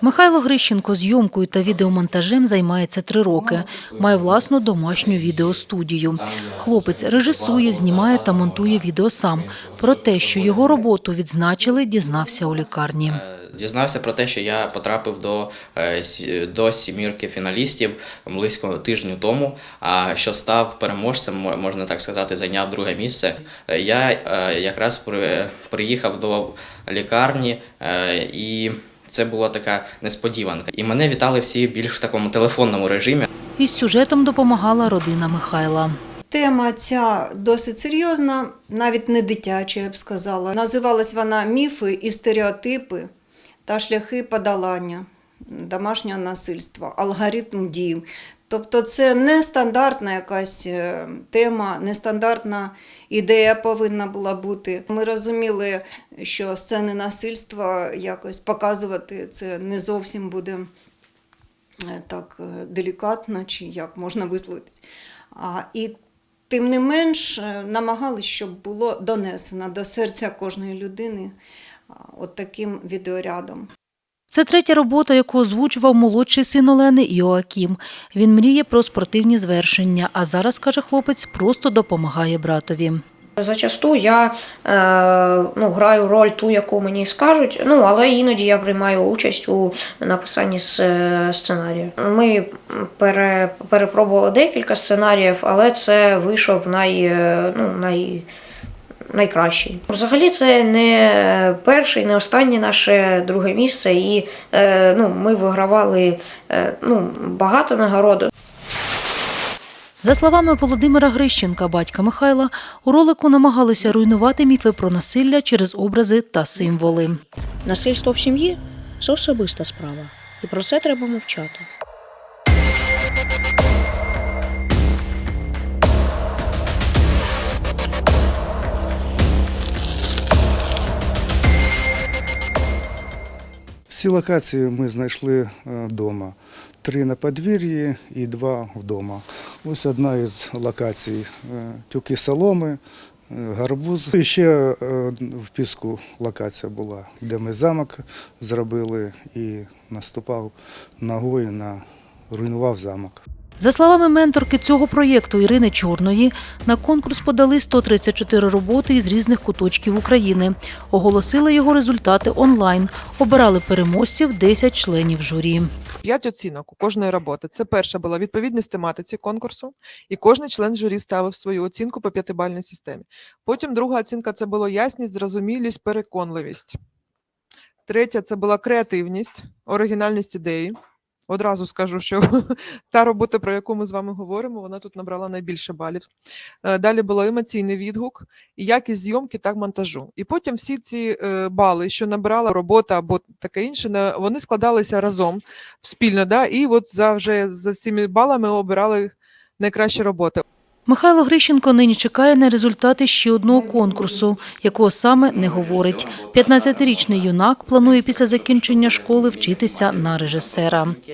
Михайло Грищенко зйомкою та відеомонтажем займається три роки. Має власну домашню відеостудію. Хлопець режисує, знімає та монтує відео сам. Про те, що його роботу відзначили, дізнався у лікарні. Дізнався про те, що я потрапив до, е, до сімірки фіналістів близько тижню тому, а що став переможцем, мо- можна так сказати, зайняв друге місце. Е, Я е, якраз при- приїхав до лікарні е, і. Це була така несподіванка. І мене вітали всі більш в такому телефонному режимі. Із сюжетом допомагала родина Михайла. Тема ця досить серйозна, навіть не дитяча, я б сказала. Називалась вона Міфи і стереотипи та шляхи подолання домашнього насильства, алгоритм дій. Тобто це не стандартна якась е, тема, нестандартна ідея повинна була бути. Ми розуміли, що сцени насильства якось показувати це не зовсім буде е, так е, делікатно, чи як можна висловитись. А, і тим не менш намагалися, щоб було донесено до серця кожної людини от таким відеорядом. Це третя робота, яку озвучував молодший син Олени Іоакім. Він мріє про спортивні звершення, а зараз, каже хлопець, просто допомагає братові. Зачасту я е, ну, граю роль ту, яку мені скажуть, ну але іноді я приймаю участь у написанні с- сценарію. Ми пере, перепробували декілька сценаріїв, але це вийшов най, е, ну, най, найкращий. Взагалі, це не перше і не останнє наше друге місце, і е, ну, ми вигравали е, ну, багато нагород. За словами Володимира Грищенка, батька Михайла, у ролику намагалися руйнувати міфи про насилля через образи та символи. Насильство в сім'ї це особиста справа, і про це треба мовчати. Всі локації ми знайшли вдома. Три на подвір'ї і два вдома. Ось одна із локацій е, тюки соломи, е, гарбуз. І ще е, в піску локація була, де ми замок зробили і наступав ногою на руйнував замок. За словами менторки цього проєкту Ірини Чорної, на конкурс подали 134 роботи із різних куточків України. Оголосили його результати онлайн. Обирали переможців 10 членів журі. П'ять оцінок у кожної роботи. Це перша була відповідність тематиці конкурсу, і кожен член журі ставив свою оцінку по п'ятибальній системі. Потім друга оцінка це була ясність, зрозумілість, переконливість. Третя це була креативність, оригінальність ідеї. Одразу скажу, що та робота, про яку ми з вами говоримо, вона тут набрала найбільше балів. Е, Далі було емоційний відгук, і якість зйомки та монтажу. І потім всі ці е, бали, що набрала робота або таке інше, вони складалися разом спільно. Да? І от за вже за цими балами обирали найкращі роботи. Михайло Грищенко нині чекає на результати ще одного конкурсу, якого саме не говорить. 15-річний юнак планує після закінчення школи вчитися на режисера.